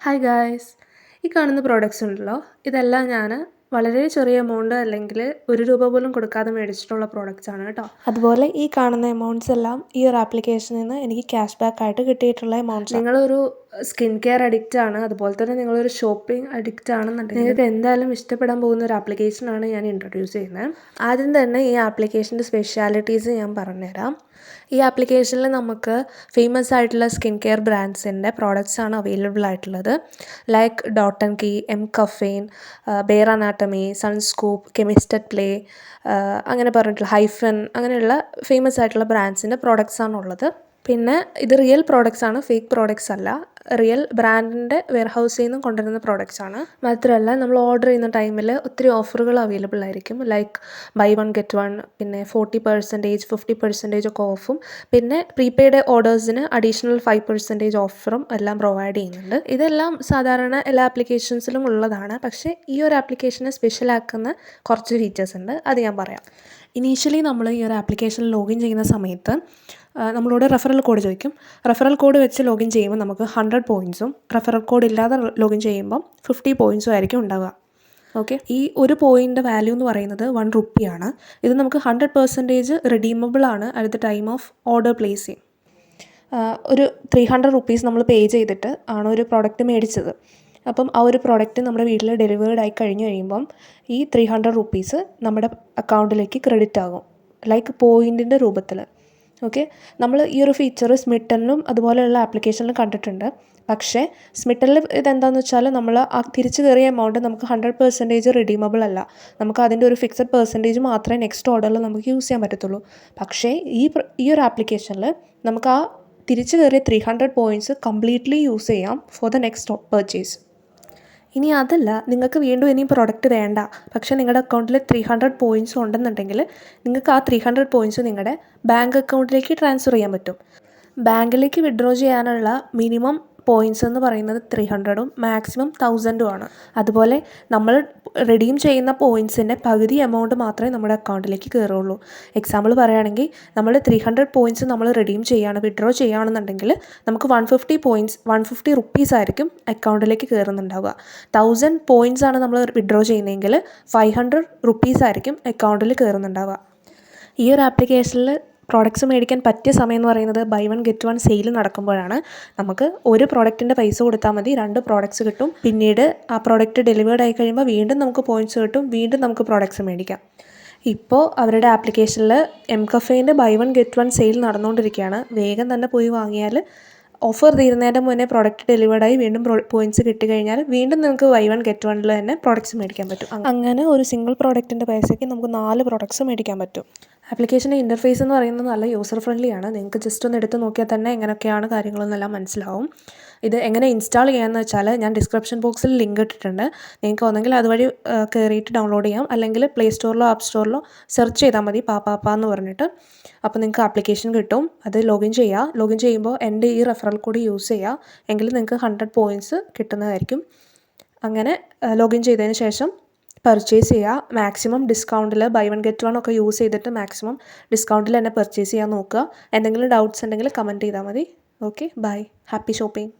Hi guys ഈ കാണുന്ന products ഉണ്ടല്ലോ. ഇതെല്ലാം ഞാൻ വളരെ ചെറിയ എമൗണ്ട് അല്ലെങ്കിൽ ഒരു രൂപ പോലും കൊടുക്കാതെ മേടിച്ചിട്ടുള്ള പ്രോഡക്റ്റ്സ് ആണ് കേട്ടോ. അതുപോലെ ഈ കാണുന്ന എമൗണ്ട്സ് എല്ലാം ഈ ഒരു ആപ്ലിക്കേഷനിൽ നിന്ന് എനിക്ക് ക്യാഷ് ബാക്ക് ആയിട്ട് കിട്ടിയിട്ടുള്ള എമൗണ്ട്സ് നിങ്ങളൊരു സ്കിൻ കെയർ അഡിക്റ്റ് ആണ്. അതുപോലെ തന്നെ നിങ്ങളൊരു ഷോപ്പിംഗ് അഡിക്റ്റ് ആണെന്നുണ്ടെങ്കിൽ നിങ്ങൾക്ക് എന്തായാലും ഇഷ്ടപ്പെടാൻ പോകുന്ന ഒരു ആപ്ലിക്കേഷനാണ് ഞാൻ ഇൻട്രൊഡ്യൂസ് ചെയ്യുന്നത്. ആദ്യം തന്നെ ഈ ആപ്ലിക്കേഷന്റെ സ്പെഷ്യാലിറ്റീസ് ഞാൻ പറഞ്ഞുതരാം. ഈ ആപ്ലിക്കേഷനിൽ നമുക്ക് ഫേമസ് ആയിട്ടുള്ള സ്കിൻ കെയർ ബ്രാൻഡ്സിന്റെ പ്രോഡക്റ്റ്സ് ആണ് അവൈലബിൾ ആയിട്ടുള്ളത്. Like Dot and Key M Caffeine Bare Anatomy Sunscoop Chemist at Play അങ്ങനെ പറഞ്ഞിട്ടുള്ള ഹൈഫൻ അങ്ങനെയുള്ള ഫേമസ് ആയിട്ടുള്ള ബ്രാൻഡ്സിന്റെ പ്രോഡക്റ്റ്സ് ആണുള്ളത്. പിന്നെ ഇത് റിയൽ പ്രോഡക്റ്റ്സ് ആണ് ഫേക്ക് പ്രോഡക്റ്റ്സ് അല്ല. റിയൽ ബ്രാൻഡിന്റെ വെയർ ഹൗസിൽ നിന്നും കൊണ്ടുവരുന്ന പ്രോഡക്റ്റ്സ് ആണ്. മാത്രമല്ല നമ്മൾ ഓർഡർ ചെയ്യുന്ന ടൈമിൽ ഒത്തിരി ഓഫറുകൾ അവൈലബിൾ ആയിരിക്കും. Like buy one get one പിന്നെ ഫോർട്ടി പെർസെന്റേജ് ഫിഫ്റ്റി പെർസെന്റേജ് ഒക്കെ ഓഫും പിന്നെ പ്രീപെയ്ഡ് ഓർഡേഴ്സിന് അഡീഷണൽ ഫൈവ് പെർസെന്റേജ് ഓഫറും എല്ലാം പ്രൊവൈഡ് ചെയ്യുന്നുണ്ട്. ഇതെല്ലാം സാധാരണ എല്ലാ ആപ്ലിക്കേഷൻസിലും ഉള്ളതാണ്. പക്ഷേ ഈ ഒരു ആപ്ലിക്കേഷനെ സ്പെഷ്യൽ ആക്കുന്ന കുറച്ച് ഫീച്ചേഴ്സ് ഉണ്ട്. അത് ഞാൻ പറയാം. ഇനീഷ്യലി നമ്മൾ ഈ ഒരു ആപ്ലിക്കേഷൻ ലോഗിൻ ചെയ്യുന്ന സമയത്ത് നമ്മളോട് റെഫറൽ കോഡ് ചോദിക്കും. റെഫറൽ കോഡ് വെച്ച് ലോഗിൻ ചെയ്യുമ്പോൾ നമുക്ക് ഹൺഡ്രഡ് പോയിന്റ്സും റെഫറൽ കോഡ് ഇല്ലാതെ ലോഗിൻ ചെയ്യുമ്പം ഫിഫ്റ്റി പോയിന്റ്സും ആയിരിക്കും ഉണ്ടാവുക. ഓക്കെ ഈ ഒരു പോയിന്റ് വാല്യൂ എന്ന് പറയുന്നത് വൺ റുപ്പിയാണ് ഇത് നമുക്ക് ഹൺഡ്രഡ് പെർസെന്റേജ് റിഡീമബിൾ ആണ് at the time of order placing ഒരു ത്രീ ഹൺഡ്രഡ് റുപ്പീസ് നമ്മൾ പേ ചെയ്തിട്ട് ആണ് ഒരു പ്രോഡക്റ്റ് മേടിച്ചത്. അപ്പം ആ ഒരു പ്രോഡക്റ്റ് നമ്മുടെ വീട്ടിൽ ഡെലിവേർഡ് ആയി കഴിഞ്ഞ് കഴിയുമ്പം ഈ ത്രീ ഹൺഡ്രഡ് റുപ്പീസ് നമ്മുടെ അക്കൗണ്ടിലേക്ക് ക്രെഡിറ്റ് ആകും. ലൈക്ക് പോയിന്റിന്റെ രൂപത്തിൽ. ഓക്കെ നമ്മൾ ഈ ഒരു ഫീച്ചർ സ്മിട്ടനിലും അതുപോലെയുള്ള ആപ്ലിക്കേഷനിലും കണ്ടിട്ടുണ്ട്. പക്ഷേ സ്മിട്ടനിൽ ഇതെന്താണെന്ന് വെച്ചാൽ നമ്മൾ ആ തിരിച്ചു കയറിയ എമൗണ്ട് നമുക്ക് ഹൺഡ്രഡ് പെർസെന്റേജ് റിഡീമബിൾ അല്ല. നമുക്ക് അതിന്റെ ഒരു ഫിക്സഡ് പെർസെന്റേജ് മാത്രമേ നെക്സ്റ്റ് ഓർഡറിൽ നമുക്ക് യൂസ് ചെയ്യാൻ പറ്റത്തുള്ളൂ. പക്ഷേ ഈ ഈ ഒരു ആപ്ലിക്കേഷനിൽ നമുക്ക് ആ തിരിച്ചു കയറിയ three hundred points completely use ചെയ്യാം ഫോർ ദ നെക്സ്റ്റ് പർച്ചേസ് ഇനി അതല്ല നിങ്ങൾക്ക് വീണ്ടും ഇനി പ്രോഡക്റ്റ് വേണ്ട. പക്ഷേ നിങ്ങളുടെ അക്കൗണ്ടിൽ ത്രീ ഹൺഡ്രഡ് പോയിന്റ്സ് ഉണ്ടെന്നുണ്ടെങ്കിൽ നിങ്ങൾക്ക് ആ ത്രീ ഹൺഡ്രഡ് പോയിന്റ്സ് നിങ്ങളുടെ ബാങ്ക് അക്കൗണ്ടിലേക്ക് ട്രാൻസ്ഫർ ചെയ്യാൻ പറ്റും. ബാങ്കിലേക്ക് വിഡ്രോ ചെയ്യാനുള്ള മിനിമം പോയിന്റ്സ് എന്ന് പറയുന്നത് ത്രീ ഹൺഡ്രഡും മാക്സിമം തൗസൻഡും ആണ്. അതുപോലെ നമ്മൾ റിഡീം ചെയ്യുന്ന പോയിന്റ്സിന്റെ പകുതി എമൗണ്ട് മാത്രമേ നമ്മുടെ അക്കൗണ്ടിലേക്ക് കയറുള്ളൂ എക്സാമ്പിൾ പറയുകയാണെങ്കിൽ നമ്മൾ ത്രീ ഹൺഡ്രഡ് പോയിന്റ്സ് നമ്മൾ റിഡീം ചെയ്യുകയാണ് വിഡ്രോ ചെയ്യുകയാണെന്നുണ്ടെങ്കിൽ നമുക്ക് one fifty points one fifty rupees ആയിരിക്കും അക്കൗണ്ടിലേക്ക് കയറുന്നുണ്ടാവുക തൗസൻഡ് പോയിന്റ്സ് ആണ് നമ്മൾ വിഡ്രോ ചെയ്യുന്നതെങ്കിൽ ഫൈവ് ഹൺഡ്രഡ് റുപ്പീസ് ആയിരിക്കും അക്കൗണ്ടിൽ കയറുന്നുണ്ടാവുക ഈ ഒരു ആപ്ലിക്കേഷനിൽ പ്രോഡക്റ്റ്സ് മേടിക്കാൻ പറ്റിയ സമയം എന്ന് പറയുന്നത് buy one get one sale നടക്കുമ്പോഴാണ്. നമുക്ക് ഒരു പ്രോഡക്റ്റിന്റെ പൈസ കൊടുത്താൽ മതി രണ്ട് പ്രോഡക്റ്റ്സ് കിട്ടും. പിന്നീട് ആ പ്രോഡക്റ്റ് ഡെലിവേർഡ് ആയി കഴിയുമ്പോൾ വീണ്ടും നമുക്ക് പോയിന്റ്സ് കിട്ടും വീണ്ടും നമുക്ക് പ്രോഡക്റ്റ്സ് മേടിക്കാം. ഇപ്പോൾ അവരുടെ ആപ്ലിക്കേഷനിൽ എം കഫേന്റെ buy one get one sale നടന്നുകൊണ്ടിരിക്കുകയാണ്. വേഗം തന്നെ പോയി വാങ്ങിയാൽ ഓഫർ തീരുന്നതിന്റെ മുന്നേ പ്രോഡക്റ്റ് ഡെലിവേർഡായി വീണ്ടും പോയിന്റ്സ് കിട്ടിക്കഴിഞ്ഞാൽ വീണ്ടും നിങ്ങൾക്ക് വൈ വൺ ഗെറ്റ് വണ്ണിൽ തന്നെ പ്രോഡക്റ്റ്സ് മേടിക്കാൻ പറ്റും. അങ്ങനെ ഒരു സിംഗിൾ പ്രോഡക്റ്റിന്റെ പൈസയ്ക്ക് നമുക്ക് നാല് പ്രോഡക്റ്റ്സ് മേടിക്കാൻ പറ്റും. ആപ്ലിക്കേഷന്റെ ഇന്റർഫേസ് എന്ന് പറയുന്നത് നല്ല യൂസർ ഫ്രണ്ട്ലി ആണ്. നിങ്ങൾക്ക് ജസ്റ്റ് ഒന്ന് എടുത്ത് നോക്കിയാൽ തന്നെ എങ്ങനെയൊക്കെയാണ് കാര്യങ്ങളെന്നെല്ലാം മനസ്സിലാവും. ഇത് എങ്ങനെ ഇൻസ്റ്റാൾ ചെയ്യാമെന്ന് വെച്ചാൽ ഞാൻ ഡിസ്ക്രിപ്ഷൻ ബോക്സിൽ ലിങ്ക് ഇട്ടിട്ടുണ്ട്. നിങ്ങൾക്ക് ഒന്നെങ്കിൽ അതുവഴി കയറിയിട്ട് ഡൗൺലോഡ് ചെയ്യാം. അല്ലെങ്കിൽ പ്ലേ സ്റ്റോറിലോ ആപ്പ് സ്റ്റോറിലോ സെർച്ച് ചെയ്താൽ മതി പാപ്പാപ്പ എന്ന് പറഞ്ഞിട്ട്. അപ്പോൾ നിങ്ങൾക്ക് ആപ്ലിക്കേഷൻ കിട്ടും. അത് ലോഗിൻ ചെയ്യുക ലോഗിൻ ചെയ്യുമ്പോൾ എന്റെ ഈ റെഫറൽ കോഡ് യൂസ് ചെയ്യുക എങ്കിൽ നിങ്ങൾക്ക് ഹൺഡ്രഡ് പോയിന്റ്സ് കിട്ടുന്നതായിരിക്കും. അങ്ങനെ ലോഗിൻ ചെയ്തതിന് ശേഷം പർച്ചേസ് ചെയ്യുക മാക്സിമം ഡിസ്കൗണ്ടിൽ ബൈ വൺ ഗെറ്റ് വൺ ഒക്കെ യൂസ് ചെയ്തിട്ട് മാക്സിമം ഡിസ്കൗണ്ടിൽ തന്നെ പർച്ചേസ് ചെയ്യാൻ നോക്കുക. എന്തെങ്കിലും ഡൗട്ട്സ് ഉണ്ടെങ്കിൽ കമന്റ് ചെയ്താൽ മതി. Okay bye happy shopping